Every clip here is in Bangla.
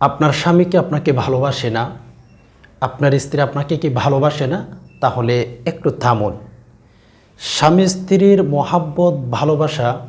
আপনার স্বামীকে আপনাকে ভালোবাসে না? আপনার স্ত্রী আপনাকে কি ভালোবাসে না? তাহলে একটু থামুন। স্বামী স্ত্রীর মহাব্বত, ভালোবাসা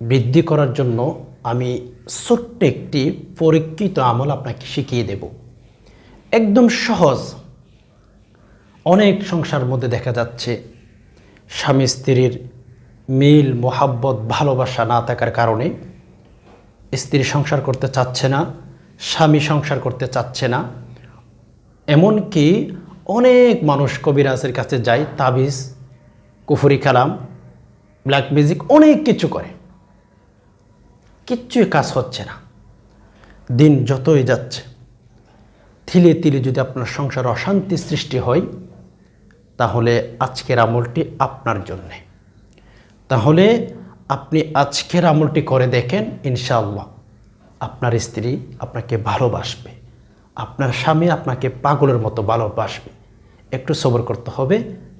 বৃদ্ধি করার জন্য আমি ছোট্ট একটি পরীক্ষিত আমল আপনাকে শিখিয়ে দেব। একদম সহজ। অনেক সংসার মধ্যে দেখা যাচ্ছে, স্বামী স্ত্রীর মিল, মোহাব্বত, ভালোবাসা না থাকার কারণে স্ত্রী সংসার করতে চাচ্ছে না। স্বামী সংসার করতে চাচ্ছে না। এমনকি অনেক মানুষ কবিরাজের কাছে যায়, তাবিজ, কুফুরি কালাম ব্ল্যাক মিউজিক অনেক কিছু করে। কিচ্ছুই কাজ হচ্ছে না। দিন যতই যাচ্ছে, থিলে তিলে যদি আপনার সংসার অশান্তি সৃষ্টি হয়, তাহলে আজকের আমলটি আপনার জন্যে। তাহলে আপনি আজকের আমলটি করে দেখেন, ইনশাআল্লাহ। আপনার স্ত্রী আপনাকে ভালোবাসবে। আপনার স্বামী আপনাকে পাগলের মতো ভালোবাসবে। একটু সবর করতে হবে।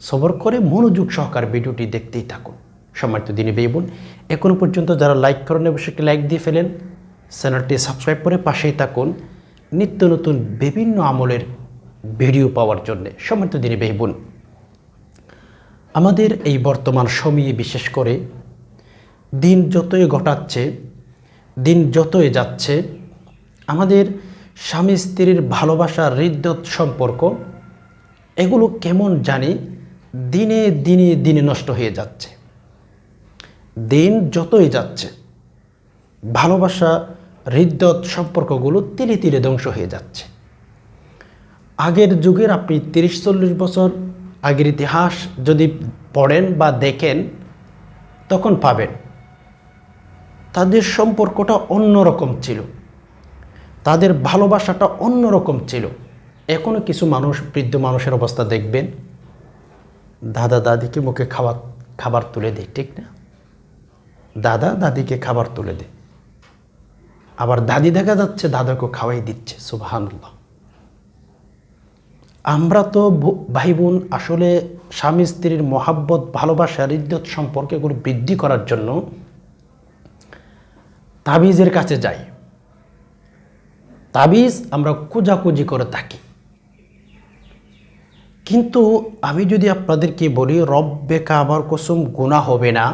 সবর করে মনোযোগ সহকার ভিডিওটি দেখতেই থাকুন। সম্মানিত দিনে বেবুন এখনও পর্যন্ত যারা লাইক করেন অবশ্যই লাইক দিয়ে ফেলেন। চ্যানেলটি সাবস্ক্রাইব করে পাশেই থাকুন। নিত্য নতুন বিভিন্ন আমলের ভিডিও পাওয়ার জন্যে। সম্মানিত দিনে বেবুন আমাদের এই বর্তমান সময়ে বিশেষ করে দিন যতই ঘটাচ্ছে দিন যতই যাচ্ছে, আমাদের স্বামী স্ত্রীর ভালোবাসা, হৃদ্যত সম্পর্ক, এগুলো কেমন জানি দিনে দিনে দিনে নষ্ট হয়ে যাচ্ছে। দিন যতই যাচ্ছে, ভালোবাসা, হৃদ্যত সম্পর্কগুলো তিলে তিলে ধ্বংস হয়ে যাচ্ছে। আগের যুগের আপনি তিরিশ, চল্লিশ বছর আগের ইতিহাস যদি পড়েন বা দেখেন, তখন পাবেন। তাদের সম্পর্কটা অন্যরকম ছিল। তাদের ভালোবাসাটা অন্যরকম ছিল। এখনও কিছু মানুষ, বৃদ্ধ মানুষের অবস্থা দেখবেন। দাদা দাদিকে মুখে খাবার খাবার তুলে দেয়, ঠিক না? দাদা দাদিকে খাবার তুলে দেয়। আবার দাদি দেখা যাচ্ছে দাদাকে খাওয়াই দিচ্ছে সুবাহান্লাহ আমরা তো ভাই বোন আসলে স্বামী স্ত্রীর মহাব্বত, ভালোবাসা ইদ্যত সম্পর্কে এগুলো বৃদ্ধি করার জন্য তাবিজের কাছে যাই। তাবিজ আমরা খোঁজাখুঁজি করে থাকি। কিন্তু আমি যদি আপনাদেরকে বলি, রব্বে কাবার কসম গুণা হবে না।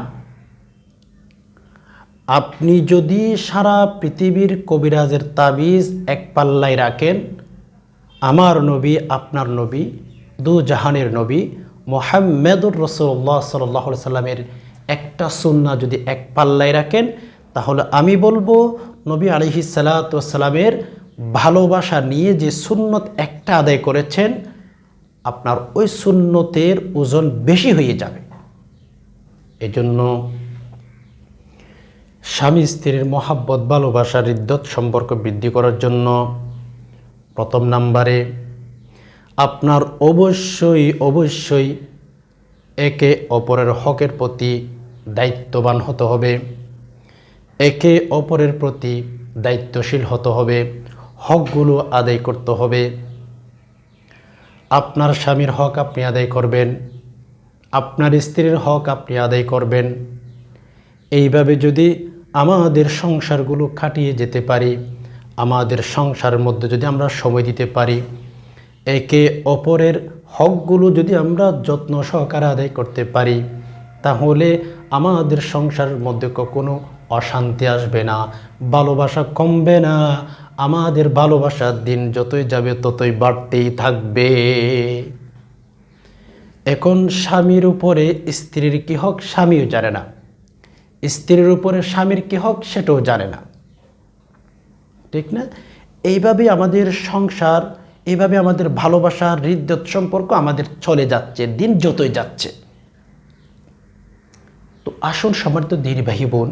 আপনি যদি সারা পৃথিবীর কবিরাজের তাবিজ এক পাল্লায় রাখেন, আমার নবী, আপনার নবী দু জাহানের নবী, মোহাম্মদুর রসুল্লাহ সাল্লাহ সাল্লামের একটা সুন্না যদি এক পাল্লায় রাখেন তাহলে আমি বলব নবী আলিহি সালাতামের ভালোবাসা নিয়ে যে সুন্নত একটা আদায় করেছেন, আপনার ওই সুন্নতের ওজন বেশি হয়ে যাবে। এজন্য স্বামী স্ত্রীর মহাব্বত, ভালোবাসার ইদ্যত সম্পর্ক বৃদ্ধি করার জন্য প্রথম নাম্বারে আপনার অবশ্যই অবশ্যই একে অপরের হকের প্রতি দায়িত্ববান হতে হবে। একে অপরের প্রতি দায়িত্বশীল হতে হবে, হকগুলো আদায় করতে হবে। আপনার স্বামীর হক আপনি আদায় করবেন, আপনার স্ত্রীর হক আপনি আদায় করবেন। এইভাবে যদি আমাদের সংসারগুলো খাটিয়ে যেতে পারি, আমাদের সংসারের মধ্যে যদি আমরা সময় দিতে পারি, একে অপরের হকগুলো যদি আমরা যত্ন সহকারে আদায় করতে পারি, তাহলে আমাদের সংসারের মধ্যে কখনো অশান্তি আসবে না, ভালোবাসা কমবে না, আমাদের ভালোবাসার দিন যতই যাবে ততই বাড়তেই থাকবে। এখন স্বামীর উপরে স্ত্রীর কী হক স্বামীও জানে না, স্ত্রীর উপরে স্বামীর কী হক সেটাও জানে না। ঠিক না? এইভাবে আমাদের সংসার এইভাবে আমাদের ভালোবাসা, হৃদয়ত সম্পর্ক আমাদের চলে যাচ্ছে, দিন যতই যাচ্ছে। তো আসুন সম্মানিত দীর্ঘাহী বোন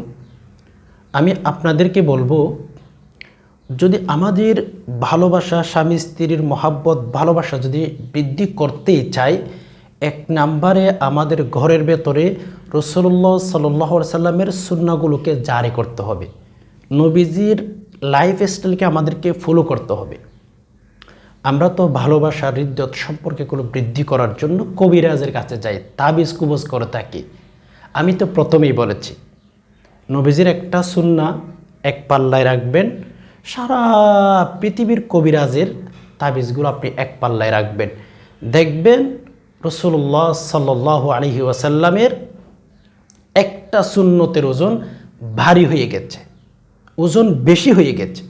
আমি আপনাদেরকে বলব, যদি আমাদের ভালোবাসা, স্বামী স্ত্রীর মহাব্বত, ভালোবাসা যদি বৃদ্ধি করতেই চাই এক নাম্বারে আমাদের ঘরের ভেতরে রসল্লাহ সাল্লাহ সাল্লামের সুন্নাগুলোকে জারি করতে হবে। নবীজির লাইফ স্টাইলকে আমাদেরকে ফলো করতে হবে। আমরা তো ভালোবাসা হৃদয়ত সম্পর্কগুলো বৃদ্ধি করার জন্য কবিরাজের কাছে যাই, তাবিজ কুবজ করে থাকি। আমি তো প্রথমেই বলেছি নবীজির একটা সুন্না এক পাল্লায় রাখবেন, সারা পৃথিবীর কবিরাজের তাবিজগুলো আপনি এক পাল্লায় রাখবেন। দেখবেন রসুল্লাহ সাল্লাহ আলহি ওয়াসাল্লামের একটা সুন্নতের ওজন ভারী হয়ে গেছে, ওজন বেশি হয়ে গেছে।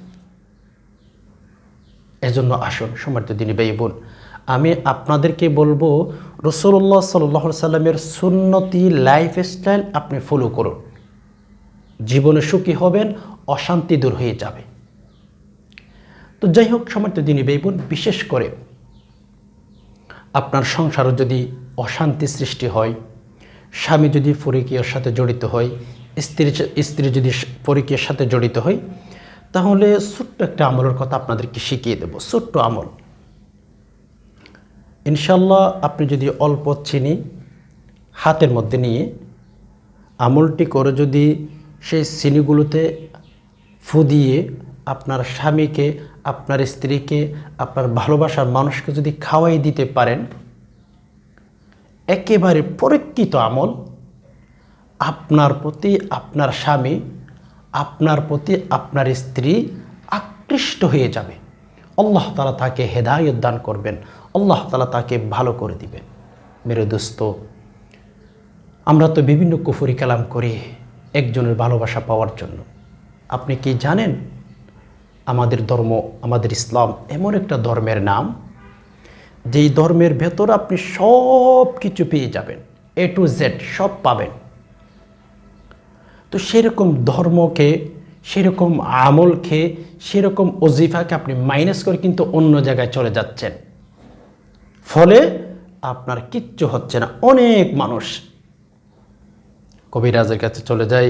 এজন্য আসুন সমর্থ দিনী ভাই বোন, আমি আপনাদেরকে বলব রসুল্লাহ সাল্লাহ সাল্লামের সুন্নতি লাইফ স্টাইল আপনি ফলো করুন। জীবনে সুখী হবেন, অশান্তি দূর হয়ে যাবে। তো যাই হোক সমর্থ দিনী ভাই বোন বিশেষ করে আপনার সংসারে যদি অশান্তি সৃষ্টি হয়, স্বামী যদি পরিকীয়ার সাথে জড়িত হয়, স্ত্রী স্ত্রী যদি পরিকীয়ার সাথে জড়িত হয়, তাহলে ছোট্ট একটা আমলের কথা আপনাদেরকে শিখিয়ে দেব, ছোট্ট আমল। ইনশাল্লাহ আপনি যদি অল্প চিনি হাতের মধ্যে নিয়ে আমলটি করে যদি সেই চিনিগুলোতে ফু দিয়ে আপনার স্বামীকে, আপনার স্ত্রীকে, আপনার ভালোবাসার মানুষকে যদি খাওয়াই দিতে পারেন, একেবারে পরীক্ষিত আমল। আপনার প্রতি আপনার স্বামী, আপনার প্রতি আপনার স্ত্রী আকৃষ্ট হয়ে যাবে। আল্লাহ তালা তাকে হেদায়ত দান করবেন। আল্লাহ তালা তাকে ভালো করে দিবেন। মেরে দোস্ত, আমরা তো বিভিন্ন কুফুরি কালাম করি। একজনের ভালোবাসা পাওয়ার জন্য। আপনি কি জানেন আমাদের ধর্ম, আমাদের ইসলাম এমন একটা ধর্মের নাম? যেই ধর্মের ভেতর আপনি সব কিছু পেয়ে যাবেন এ টু জেড সব পাবেন। তো সেরকম ধর্মকে, সেরকম আমলকে, সেরকম অজিফাকে আপনি মাইনাস করে কিন্তু অন্য জায়গায় চলে যাচ্ছেন। ফলে আপনার কিচ্ছু হচ্ছে না। অনেক মানুষ কবিরাজের কাছে চলে যায়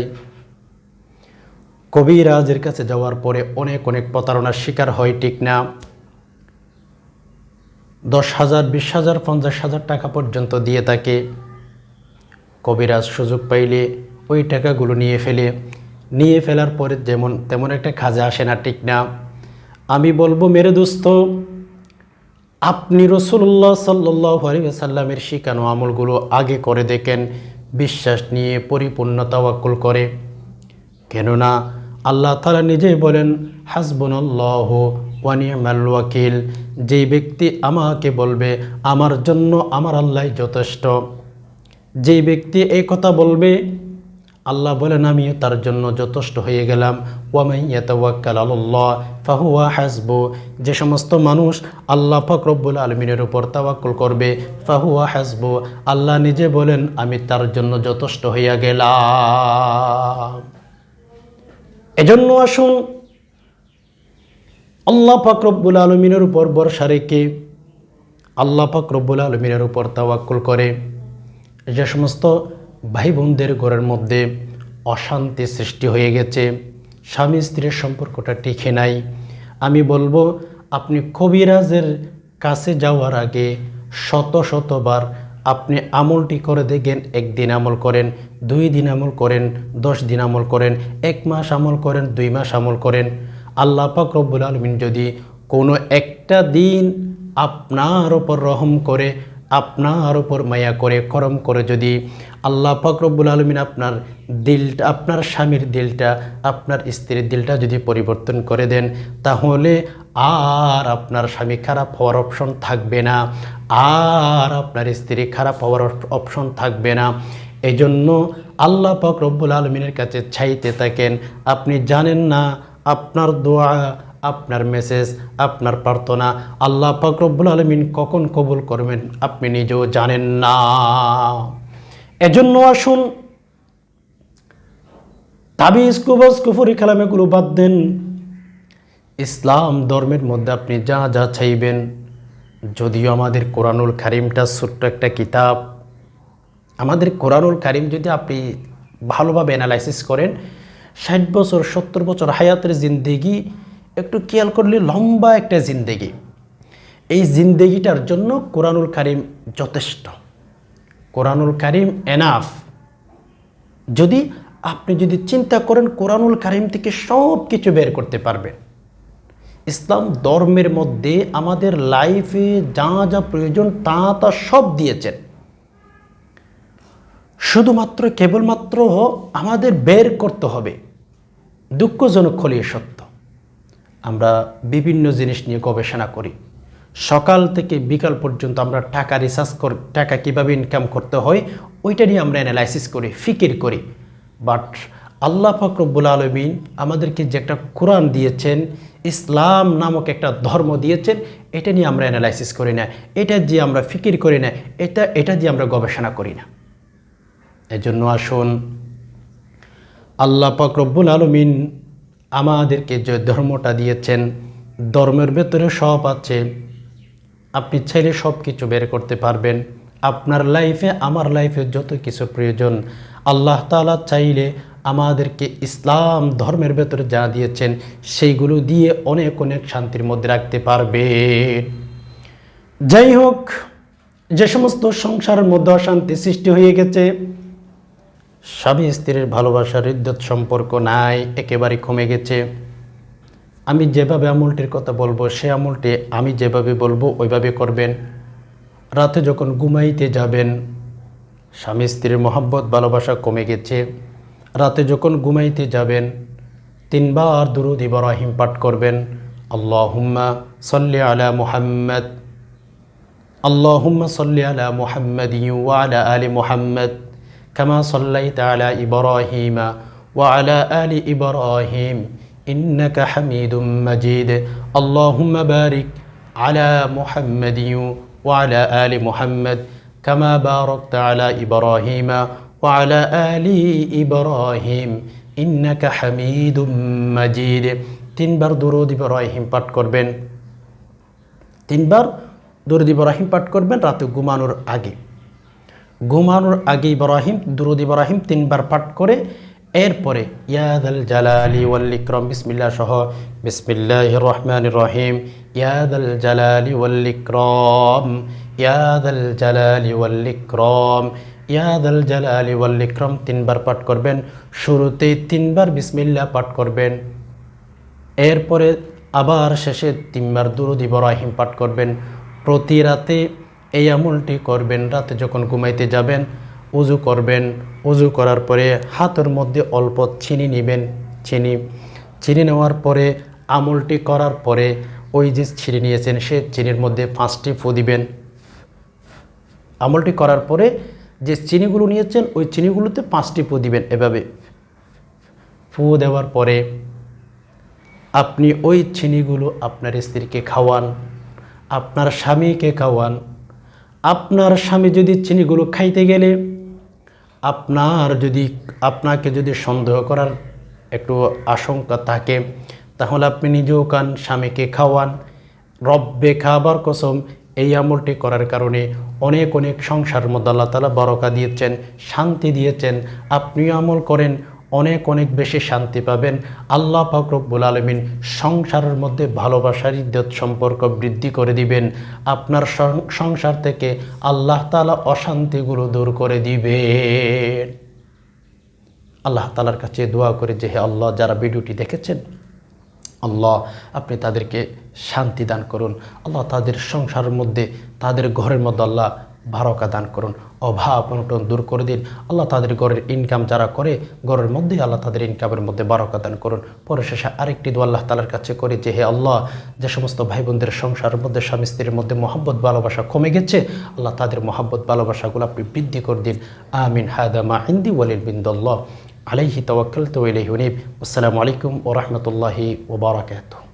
কবিরাজের কাছে যাওয়ার পরে অনেক অনেক প্রতারণার শিকার হয়, ঠিক না? দশ হাজার, বিশ হাজার, পঞ্চাশ হাজার টাকা পর্যন্ত দিয়ে থাকে কবিরাজ সুযোগ পাইলে ওই টাকাগুলো নিয়ে ফেলে। নিয়ে ফেলার পরে যেমন, তেমন একটা কাজে আসে না, ঠিক না? আমি বলব, মেরে দোস্ত, আপনি রসুল্লাহ সাল্লাহ সাল্লামের শিখানো আমলগুলো আগে করে দেখেন। বিশ্বাস নিয়ে পরিপূর্ণ তাওয়াক্কুল করে। কেননা আল্লাহ তালা নিজেই বলেন, হাসবনুল্লাহ ওয়ানিয়ামাল ওয়াকিল। যেই ব্যক্তি আমাকে বলবে, আমার জন্য আমার আল্লাহ যথেষ্ট। যেই ব্যক্তি এই কথা বলবে আল্লাহ বলেন আমি তার জন্য যথেষ্ট হয়ে গেলাম। ওয়ামাইয়াতাওয়াক্কাল আল্লাহ ফাহুয়া হাসবু। যে সমস্ত মানুষ আল্লাহ ফকরব্বুল আলমিনের উপর তাওয়াক্কুল করবে, ফাহুয়া হাসবু। আল্লাহ নিজে বলেন, আমি তার জন্য যথেষ্ট হইয়া গেলাম। এজন্য আসুন, আল্লাহ ফকরব্বুল আলমিনের উপর বর্ষা রেখে আল্লাহ ফকরব্বুল আলমিনের উপর তাওয়াক্কুল করে। যে সমস্ত ভাই বোনদের ঘরের মধ্যে অশান্তি সৃষ্টি হয়ে গেছে। স্বামী স্ত্রীর সম্পর্কটা টিকে নাই। আমি বলব, আপনি কবিরাজের কাছে যাওয়ার আগে শত শতবার আপনি আমলটি করে দেখেন, একদিন আমল করেন, দুই দিন আমল করেন, দশ দিন আমল করেন, এক মাস আমল করেন, দুই মাস আমল করেন। আল্লাহ পাক রব্বুল আলমিন যদি কোনো একটা দিন আপনার ওপর রহম করে, আপনার ওপর মায়া করে, করম করে যদি আল্লাহ ফকরব্বুল আলমিন আপনার দিলটা, আপনার স্বামীর দিলটা, আপনার স্ত্রীর দিলটা যদি পরিবর্তন করে দেন, তাহলে আর আপনার স্বামী খারাপ হওয়ার অপশন থাকবে না। আর আপনার স্ত্রী খারাপ হওয়ার অপশন থাকবে না। এই জন্য আল্লাহ পাক রব্বুল আলমিনের কাছে ছাইতে থাকেন, আপনি জানেন না, আপনার দোয়া, আপনার মেসেজ আপনার প্রার্থনা আল্লাহ ফকরবুল আলমিন কখন কবুল করবেন, আপনি নিজেও জানেন না। এজন্য আসুন, তাবিজ, কুবজ, কুফুরি খেলামেগুলো বাদ দেন। ইসলাম ধর্মের মধ্যে আপনি যা যা চাইবেন, যদিও আমাদের কোরআনুল কারিমটা ছোট্ট একটা কিতাব। আমাদের কোরআনুল কারিম যদি আপনি ভালোভাবে অ্যানালাইসিস করেন, ষাট বছর, সত্তর বছর হায়াতের জিন্দেগি, একটু খেয়াল করলে লম্বা একটা জিন্দেগি। এই জিন্দেগিটার জন্য কোরআনুল কারিম যথেষ্ট। কোরআনুল কারিম এনাফ যদি আপনি যদি চিন্তা করেন কোরআনুল কারিম থেকে সব কিছু বের করতে পারবেন। ইসলাম ধর্মের মধ্যে আমাদের লাইফে যা যা প্রয়োজন তা তা সব দিয়েছেন। শুধুমাত্র কেবলমাত্র আমাদের বের করতে হবে। দুঃখজনক খলিয়ে সত্য। আমরা বিভিন্ন জিনিস নিয়ে গবেষণা করি। সকাল থেকে বিকাল পর্যন্ত আমরা টাকা রিসার্চ করি, টাকা কীভাবে ইনকাম করতে হয়, ওইটা নিয়ে আমরা অ্যানালাইসিস করি, ফিকির করি। বাট আল্লাহ ফকরবুল আলমিন আমাদেরকে যে একটা কোরআন দিয়েছেন, ইসলাম নামক একটা ধর্ম দিয়েছেন, এটা নিয়ে আমরা অ্যানালাইসিস করি না। এটা দিয়ে আমরা ফিকির করি না, এটা এটা দিয়ে আমরা গবেষণা করি না। এজন্য আসুন, আল্লাহ রব্বুল আলমিন আমাদেরকে যে ধর্মটা দিয়েছেন, ধর্মের ভেতরে সব আছে। আপনি চাইলে সব কিছু বের করতে পারবেন। আপনার লাইফে আমার লাইফে যত কিছু প্রয়োজন, আল্লাহ তালা চাইলে আমাদেরকে ইসলাম ধর্মের ভেতরে যা দিয়েছেন, সেইগুলো দিয়ে অনেক অনেক শান্তির মধ্যে রাখতে পারবে। যাই হোক, যে সমস্ত সংসারের মধ্যে অশান্তি সৃষ্টি হয়ে গেছে, স্বামী স্ত্রীর ভালোবাসার ইদ্যত সম্পর্ক নাই, একেবারে কমে গেছে। আমি যেভাবে আমলটির কথা বলব, সে আমলটি আমি যেভাবে বলব, ওইভাবে করবেন। রাতে যখন ঘুমাইতে যাবেন, স্বামী স্ত্রীর মহাব্বত, ভালোবাসা কমে গেছে। রাতে যখন ঘুমাইতে যাবেন, তিনবার দুরুদ ইবরাহিম পাঠ করবেন। আল্লাহুম্মা সল্লি আলা মুহাম্মদ। আল্লাহুম্মা সল্লি আলা মুহাম্মদ ওয়া আলা আলি মুহাম্মদ। কামা সল্লাইতা আলা ইবরাহিমা ওয়া আলা আলি ইবরাহিম। إنك حميد مجيد اللهم بارك على محمد وعلى آل محمد كما باركت على إبراهيم وعلى آل إبراهيم إنك حميد مجيد তিনবার দুরুদ ইব্রাহিম পাঠ করবেন তিনবার দুরুদ ইব্রাহিম পাঠ করবেন রাতে ঘুমানোর আগে ঘুমানোর আগে ইব্রাহিম দুরুদ ইব্রাহিম তিনবার পাঠ করে এরপরে ইয়াদাল জালালি ওয়াল ইকরম, বিসমিল্লাহ সহ বিসমিল্লাহ রহমান রহিম ইয়াদাল জালালি ওয়াল ইকরম ইয়াদাল জালালি ওয়াল ইকরম ইয়াদাল জালালি ওয়াল ইকরম, তিনবার পাঠ করবেন। শুরুতেই তিনবার বিসমিল্লাহ পাঠ করবেন। এরপরে আবার শেষে তিনবার দুরুদ ইব্রাহিম পাঠ করবেন। প্রতি রাতে এই আমলটি করবেন। রাতে যখন ঘুমাইতে যাবেন উজু করবেন। উজু করার পরে হাতের মধ্যে অল্প চিনি নেবেন। চিনি চিনি নেওয়ার পরে, আমলটি করার পরে ওই যে চিনি নিয়েছেন, সে চিনির মধ্যে পাঁচটি ফু দিবেন। আমলটি করার পরে যে চিনিগুলো নিয়েছেন, ওই চিনিগুলোতে পাঁচটি ফু দিবেন এভাবে। ফু দেওয়ার পরে আপনি ওই চিনিগুলো আপনার স্ত্রীকে খাওয়ান, আপনার স্বামীকে খাওয়ান। আপনার স্বামী যদি চিনিগুলো খাইতে গেলে আপনার যদি, আপনাকে যদি সন্দেহ করার একটু আশঙ্কা থাকে, তাহলে আপনি নিজেও খান, স্বামীকে খাওয়ান। রব্বে খাবার কসম, এই আমলটি করার কারণে অনেক অনেক সংসার মধ্যে আল্লাহ তালা বরকা দিয়েছেন, শান্তি দিয়েছেন। আপনিও আমল করেন অনেক অনেক বেশি শান্তি পাবেন। আল্লাহ ফাকরবুল আলমিন সংসারের মধ্যে ভালোবাসার ইদ্যত সম্পর্ক বৃদ্ধি করে দিবেন। আপনার সংসার থেকে আল্লাহ তালা অশান্তিগুলো দূর করে দিবেন। আল্লাহ তালার কাছে দোয়া করে যে, হে আল্লাহ, যারা ভিডিওটি দেখেছেন, আল্লাহ, আপনি তাদেরকে শান্তি দান করুন। আল্লাহ তাদের সংসারের মধ্যে, তাদের ঘরের মধ্যে আল্লাহ বারকা দান করুন, অভাব অনটন দূর করে দিন। আল্লাহ তাদের ঘরের ইনকাম যারা করে, ঘরের মধ্যেই আল্লাহ তাদের ইনকামের মধ্যে বারকা দান করুন। পরে শেষে আরেকটি দু আল্লাহ তালার কাছে করে যে, হে আল্লাহ, যে সমস্ত ভাই বোনদের সংসারের মধ্যে, স্বামী স্ত্রীর মধ্যে মহাব্বত, ভালোবাসা কমে গেছে, আল্লাহ তাদের মহাব্বত, ভালোবাসাগুলো আপনি বৃদ্ধি করে দিন। আমিন। হায়দা মা হিন্দি ওয়ালিল বিন্দুল্লাহ। আলাইহি তওয়াক্কাল তো ইলাইহি আসসালামু আলাইকুম ওয়া রাহমাতুল্লাহি ওয়া বারাকাতুহু।